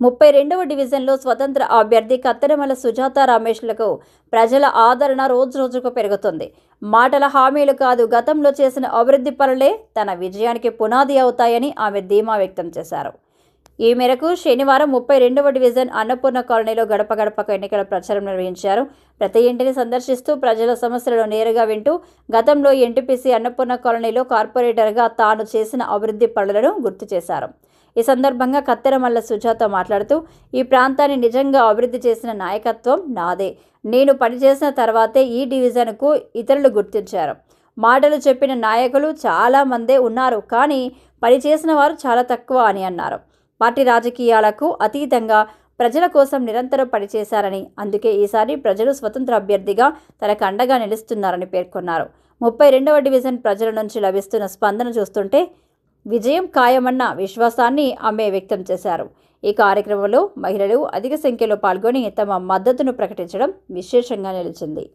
ముప్పై రెండవ డివిజన్లో స్వతంత్ర అభ్యర్థి కత్తెరమల సుజాత రమేష్లకు ప్రజల ఆదరణ రోజురోజుకు పెరుగుతుంది. మాటల హామీలు కాదు గతంలో చేసిన అభివృద్ధి పనులే తన విజయానికి పునాది అవుతాయని ఆమె ధీమా వ్యక్తం చేశారు. ఈ మేరకు శనివారం ముప్పై రెండవ డివిజన్ అన్నపూర్ణ కాలనీలో గడప గడపకు ఎన్నికల ప్రచారం నిర్వహించారు. ప్రతి ఇంటిని సందర్శిస్తూ ప్రజల సమస్యలను నేరుగా వింటూ గతంలో ఎన్టీపీసీ అన్నపూర్ణ కాలనీలో కార్పొరేటర్గా తాను చేసిన అభివృద్ధి పనులను గుర్తు చేశారు. ఈ సందర్భంగా కత్తెరమల్ల సుజాత మాట్లాడుతూ ఈ ప్రాంతాన్ని నిజంగా అభివృద్ధి చేసిన నాయకత్వం నాదే. నేను పనిచేసిన తర్వాతే ఈ డివిజన్కు ఇతరులు గుర్తించారు. మాటలు చెప్పిన నాయకులు చాలా మందే ఉన్నారు కానీ పనిచేసిన వారు చాలా తక్కువ అని అన్నారు. పార్టీ రాజకీయాలకు అతీతంగా ప్రజల కోసం నిరంతరం పనిచేశారని అందుకే ఈసారి ప్రజలు స్వతంత్ర అభ్యర్థిగా తనకు అండగా నిలుస్తున్నారని పేర్కొన్నారు. ముప్పై రెండవ డివిజన్ ప్రజల నుంచి లభిస్తున్న స్పందన చూస్తుంటే విజయం ఖాయమన్న విశ్వాసాన్ని ఆమె వ్యక్తం చేశారు. ఈ కార్యక్రమంలో మహిళలు అధిక సంఖ్యలో పాల్గొని తమ మద్దతును ప్రకటించడం విశేషంగా నిలిచింది.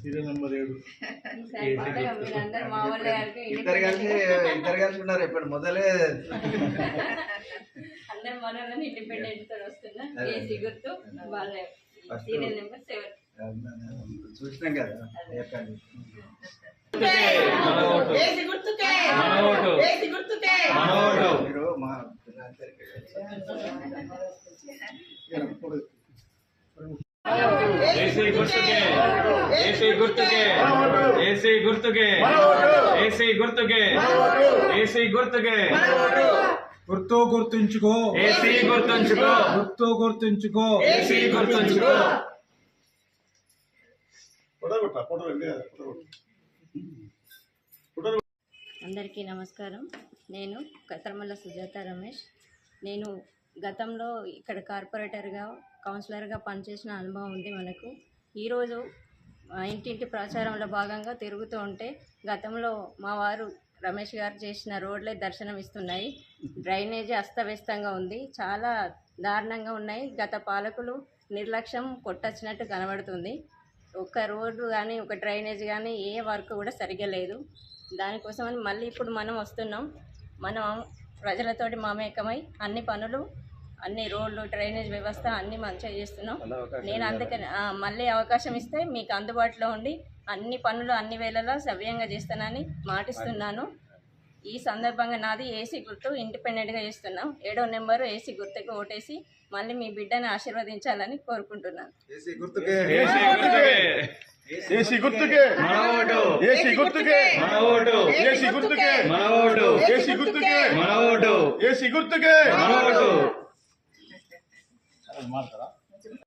సీరియల్ నెంబర్ ఏడు ఇద్దరు కలిసి ఇద్దరు కలిసి ఉన్నారు. ఇప్పుడు మొదలే అందరు మనోళ్ళని ఇండిపెండెంట్తో వస్తున్నా. ఏసీ గుర్తు వాళ్ళ సీరియల్ నెంబర్ సెవెన్ చూసినాం కదా చెప్పండి ఏసి గుర్తుకే. ఏసి గుర్తుకే. మీరు మా పిల్లలందరికీ ఏసీ గుర్తుకే. ఏసీ గుర్తుకే. ఏసీ గుర్తుకే. ఏసీ గుర్తుకే. ఏసీ గుర్తుకే. గుర్తు గుర్తుంచుకో. ఏసీ గుర్తుంచుకో. గుర్తు గుర్తుంచుకో. ఏసీ గుర్తుంచుకో. అందరికీ నమస్కారం. నేను కత్తరమల్ల సుజాత రమేష్. నేను గతంలో ఇక్కడ కార్పొరేటర్గా కౌన్సిలర్గా పనిచేసిన అనుభవం ఉంది మనకు. ఈరోజు ఇంటింటి ప్రచారంలో భాగంగా తిరుగుతూ ఉంటే గతంలో మా వారు రమేష్ గారు చేసిన రోడ్లే దర్శనం ఇస్తున్నాయి డ్రైనేజీ అస్తవ్యస్తంగా ఉంది. చాలా దారుణంగా ఉన్నాయి. గత పాలకులు నిర్లక్ష్యం కొట్టొచ్చినట్టు కనబడుతుంది. ఒక రోడ్డు కానీ ఒక డ్రైనేజ్ కానీ ఏ వర్క్ కూడా సరిగ్గా లేదు. దానికోసమని మళ్ళీ ఇప్పుడు మనం వస్తున్నాం. మనం ప్రజలతోటి మమేకమై అన్ని పనులు అన్ని రోడ్లు డ్రైనేజ్ వ్యవస్థ అన్ని మంచిగా చేస్తున్నాం. నేను అందుకని మళ్ళీ అవకాశం ఇస్తే మీకు అందుబాటులో ఉండి అన్ని పనులు అన్ని వేళలా సవ్యంగా చేస్తానని మాటిస్తున్నాను. ఈ సందర్భంగా నాది ఏసీ గుర్తు ఇండిపెండెంట్గా చేస్తున్నాం. ఏడో నెంబరు ఏసీ గుర్తుకు ఓటేసి మళ్ళీ మీ బిడ్డని ఆశీర్వదించాలని కోరుకుంటున్నాను. ఏసీ గుర్తుకే. ఏసీ గుర్తుకే. ఏసీ గుర్తుకే. మన ఓటు. ఏసీ గుర్తుకే. మన ఓటు. ఏసీ గుర్తుకే. మన ఓటు. ఏసీ గుర్తుకే. మన ఓటు. ఏసీ గుర్తుకే. మన ఓటు. ಮಾಡ್ತಾರೆ